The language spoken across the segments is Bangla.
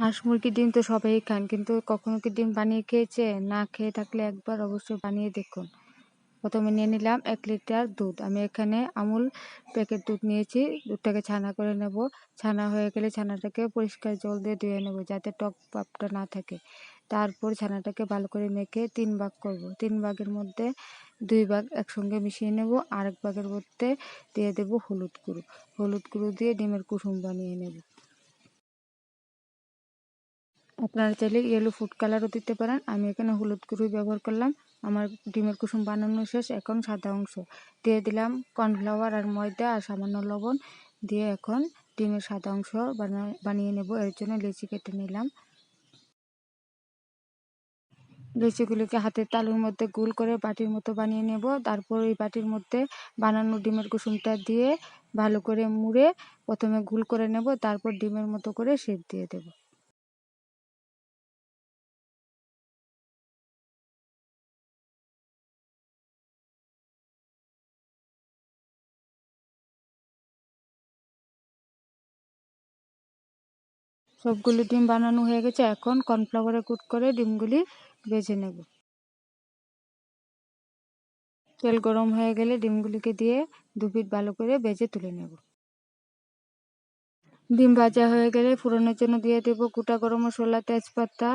হাঁস মুরগির ডিম তো সবাই খান, কিন্তু কখনো কি ডিম বানিয়ে খেয়েছে? না খেয়ে থাকলে একবার অবশ্যই বানিয়ে দেখুন। প্রথমে নিয়ে নিলাম এক লিটার দুধ। আমি এখানে আমুল প্যাকেট দুধ নিয়েছি। দুধটাকে ছানা করে নেব। ছানা হয়ে গেলে ছানাটাকে পরিষ্কার জল দিয়ে ধুয়ে নেব যাতে টক পাপটা না থাকে। তারপর ছানাটাকে ভালো করে মেখে তিন ভাগ করব। তিন ভাগের মধ্যে দুই ভাগ একসঙ্গে মিশিয়ে নেব। আরেক ভাগের মধ্যে দিয়ে দেব হলুদ গুঁড়ো। হলুদ গুঁড়ো দিয়ে ডিমের কুসুম বানিয়ে নেব। আপনারা চাইলে ইয়েলো ফুড কালারও দিতে পারেন। আমি এখানে হলুদ গুঁড়োই ব্যবহার করলাম। আমার ডিমের কুসুম বানানো শেষ, এখন সাদা অংশ। দিয়ে দিলাম কর্নফ্লাওয়ার আর ময়দা আর সামান্য লবণ। দিয়ে এখন ডিমের সাদা অংশ বানিয়ে নেব। এর জন্য লেচি কেটে নিলাম। লেচিগুলিকে হাতের তালুর মধ্যে গোল করে বাটির মতো বানিয়ে নেব। তারপর এই বাটির মধ্যে বানানো ডিমের কুসুমটা দিয়ে ভালো করে মুড়ে প্রথমে গোল করে নেব। তারপর ডিমের মতো করে শেপ দিয়ে দেব। সবগুলি ডিম বানানো হয়ে গেছে, এখন কর্নফ্লাওয়ারে কুট করে ডিমগুলি বেজে নেব। তেল গরম হয়ে গেলে ডিমগুলিকে দিয়ে দু ভালো করে বেজে তুলে নেব। ডিম ভাজা হয়ে গেলে ফোড়নের জন্য দিয়ে দেবো গোটা গরম মশলা, তেজপাতা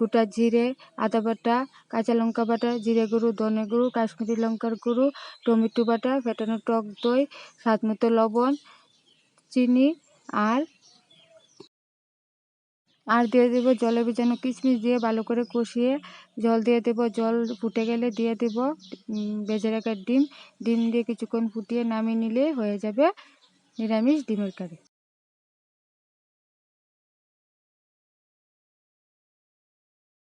গোটা জিরে, আদা বাটা, কাঁচা লঙ্কা বাটা, জিরে গুঁড়ো, ধনে গুঁড়ো, কাশ্মীরি লঙ্কার গুঁড়ো, টমেটো বাটা, ফেটানো টক দই, স্বাদ মতো লবণ, চিনি আর আর দিয়ে দেবো জলে ভেজানো কিশমিশ দিয়ে ভালো করে কষিয়ে জল দিয়ে দেব। জল ফুটে গেলে দিয়ে দেব ভেজে রাখার ডিম। ডিম দিয়ে কিছুক্ষণ ফুটিয়ে নামিয়ে নিলে হয়ে যাবে নিরামিষ ডিমের কারি।